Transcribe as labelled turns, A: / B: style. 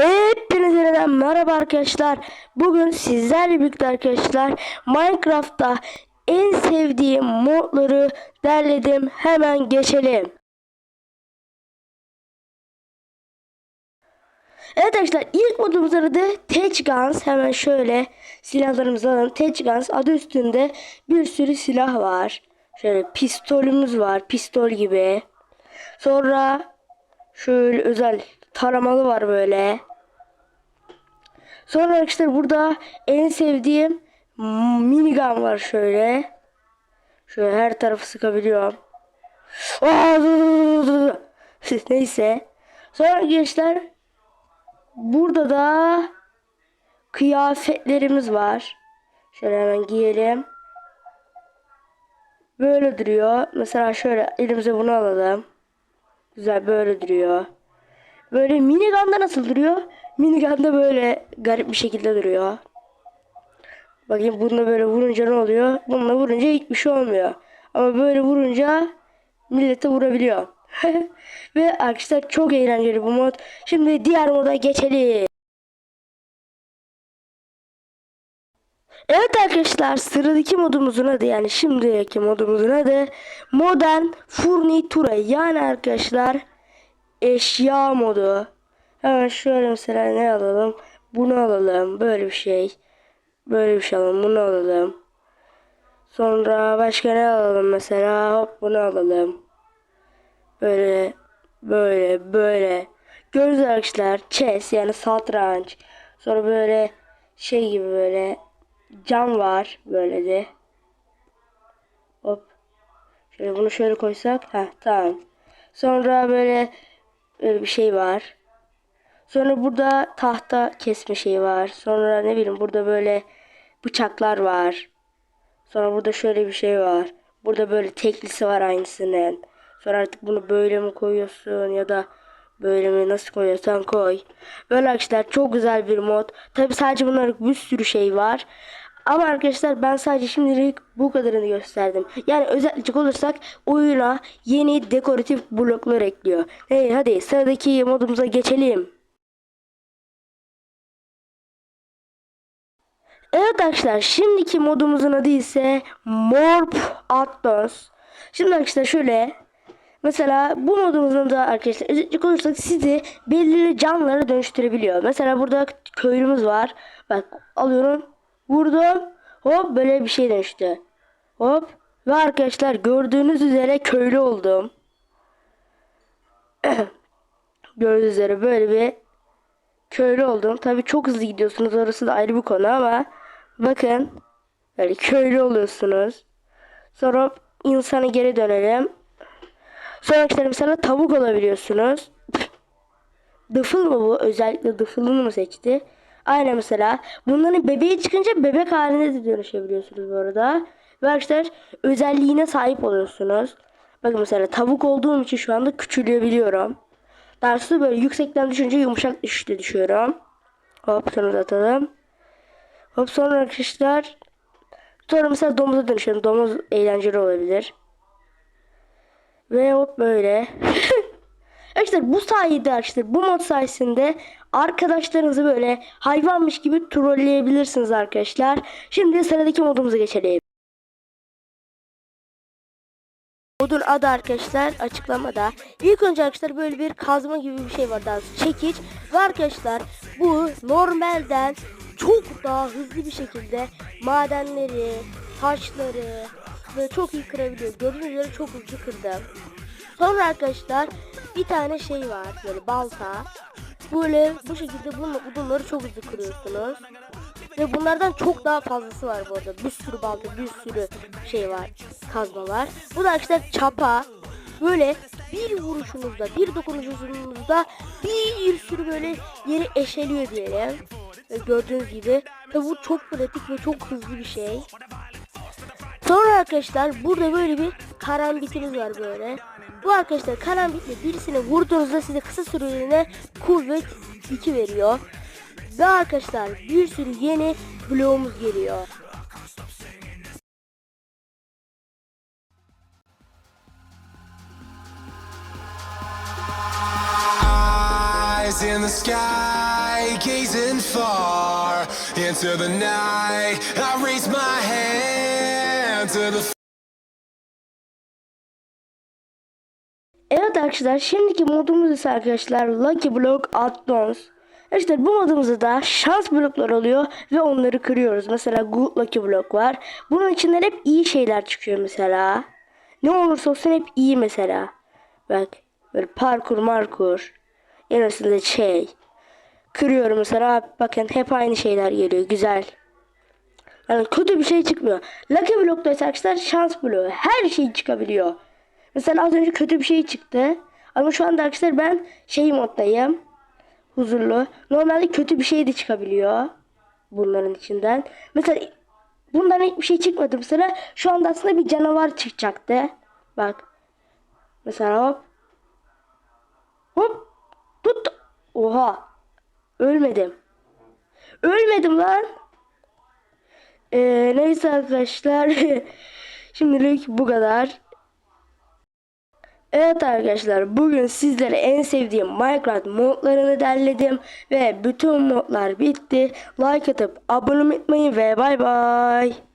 A: Hepinize yeniden merhaba arkadaşlar. Bugün sizlerle birlikte arkadaşlar Minecraft'ta en sevdiğim modları derledim. Hemen geçelim. Evet arkadaşlar ilk modumuz adı Tech Guns. Hemen şöyle silahlarımızı alalım. Tech Guns adı üstünde bir sürü silah var. Şöyle pistolümüz var. Pistol gibi. Sonra şöyle özel taramalı var böyle. Sonra arkadaşlar burada en sevdiğim minigun var şöyle. Şöyle her tarafı sıkabiliyorum. Aa, dur, dur, dur. Neyse. Sonra gençler burada da kıyafetlerimiz var. Şöyle hemen giyelim. Böyle duruyor. Mesela şöyle elimize bunu alalım. Güzel böyle duruyor. Böyle minigun'da nasıl duruyor? Minigun'da böyle garip bir şekilde duruyor. Bakayım bununla böyle vurunca ne oluyor? Bununla vurunca hiçbir şey olmuyor. Ama böyle vurunca millete vurabiliyor. Ve arkadaşlar çok eğlenceli bu mod. Şimdi diğer moda geçelim. Evet arkadaşlar sıradaki modumuzun adı yani şimdiki modumuzun adı Modern Furnitura yani arkadaşlar eşya modu. Hemen şöyle mesela ne alalım? Bunu alalım. Böyle bir şey. Böyle bir şey alalım. Bunu alalım. Sonra başka ne alalım mesela? Hop bunu alalım. Böyle böyle böyle. Gördüğünüz arkadaşlar chess yani satranç. Sonra böyle şey gibi böyle cam var böyle de. Hop. Şöyle bunu şöyle koysak. ha tamam. Sonra böyle böyle bir şey var. Sonra burada tahta kesme şeyi var. Sonra ne bileyim burada böyle bıçaklar var. Sonra burada şöyle bir şey var. Burada böyle teklisi var aynısının. Sonra artık bunu böyle mi koyuyorsun ya da böyle mi nasıl koyuyorsan koy. Böyle arkadaşlar çok güzel bir mod. Tabi sadece bunların bir sürü şey var. Ama arkadaşlar ben sadece şimdilik bu kadarını gösterdim. Yani özetleyecek olursak oyuna yeni dekoratif bloklar ekliyor. Hey hadi sıradaki modumuza geçelim. Evet arkadaşlar şimdiki modumuzun adı ise Morp Atmos. Şimdi arkadaşlar şöyle mesela bu modumuzun da arkadaşlar özetleyecek olursak sizi belirli canlılara dönüştürebiliyor. Mesela burada köylümüz var. Bak alıyorum vurdum hop böyle bir şey dönüştü. Hop ve arkadaşlar gördüğünüz üzere köylü oldum. Gördüğünüz üzere böyle bir köylü oldum. Tabii çok hızlı gidiyorsunuz orası da ayrı bir konu ama bakın böyle köylü oluyorsunuz. Sonra insana geri dönelim. Sonra işte mesela tavuk olabiliyorsunuz. Dıfıl mı bu? Özellikle dıfılını mı seçti? Aynen mesela. Bunların bebeği çıkınca bebek haline de dönüşebiliyorsunuz bu arada. Ve arkadaşlar özelliğine sahip oluyorsunuz. Bakın mesela tavuk olduğum için şu anda küçülebiliyorum. Daha sonra böyle yüksekten düşünce yumuşak düşüşte düşüyorum. Hop sonra atalım. Hop sonra arkadaşlar sonra mesela domuza dönüşüyorum. Domuz eğlenceli olabilir. Ve hop böyle. Arkadaşlar bu sayede arkadaşlar bu mod sayesinde arkadaşlarınızı böyle hayvanmış gibi trolleyebilirsiniz arkadaşlar. Şimdi sıradaki modumuza geçelim. Modun adı arkadaşlar açıklamada. İlk önce arkadaşlar böyle bir kazma gibi bir şey var daha çekiç. Ve arkadaşlar bu normalden çok daha hızlı bir şekilde madenleri, taşları böyle çok iyi kırabiliyor. Gördüğünüz üzere çok hızlı kırdım. Sonra arkadaşlar bir tane şey var böyle balta. Böyle bu şekilde bunu, bunları çok hızlı kırıyorsunuz. Ve bunlardan çok daha fazlası var bu arada. Bir sürü balta, bir sürü şey var. Kazma var. Bu da arkadaşlar çapa. Böyle bir vuruşunuzda, bir dokunuşunuzda bir sürü böyle yeri eşeliyor diyelim. Gördüğünüz gibi. Ve bu çok pratik ve çok hızlı bir şey. Sonra arkadaşlar burada böyle bir karambitimiz var böyle. Bu arkadaşlar karambitle birisine vurduğunuzda size kısa süreliğine kuvvet 2 veriyor. Ve arkadaşlar bir sürü yeni bloğumuz geliyor.
B: İn the sky, gazing far into the night. I raise my hand to the
A: Evet arkadaşlar şimdiki modumuz ise arkadaşlar Lucky Block Addons. İşte bu modumuzda da şans bloklar oluyor ve onları kırıyoruz. Mesela Good Lucky Block var. Bunun içinden hep iyi şeyler çıkıyor mesela. Ne olursa olsun hep iyi mesela. Bak böyle parkur markur. Yarısında şey. Kırıyorum mesela bakın hep aynı şeyler geliyor güzel. Yani kötü bir şey çıkmıyor. Lucky Block'ta arkadaşlar şans bloğu. Her şey çıkabiliyor. Mesela az önce kötü bir şey çıktı. Ama şu anda arkadaşlar ben şey moddayım. Huzurlu. Normalde kötü bir şey de çıkabiliyor. Bunların içinden. Mesela bundan hiçbir şey çıkmadı mesela. Şu anda aslında bir canavar çıkacaktı. Bak. Mesela hop. Hop. Tut. Oha. Ölmedim. Ölmedim lan. Ee, neyse arkadaşlar. Şimdilik bu kadar. Evet arkadaşlar bugün sizlere en sevdiğim Minecraft modlarını derledim ve bütün modlar bitti. Like atıp abone olmayı ve bay bay.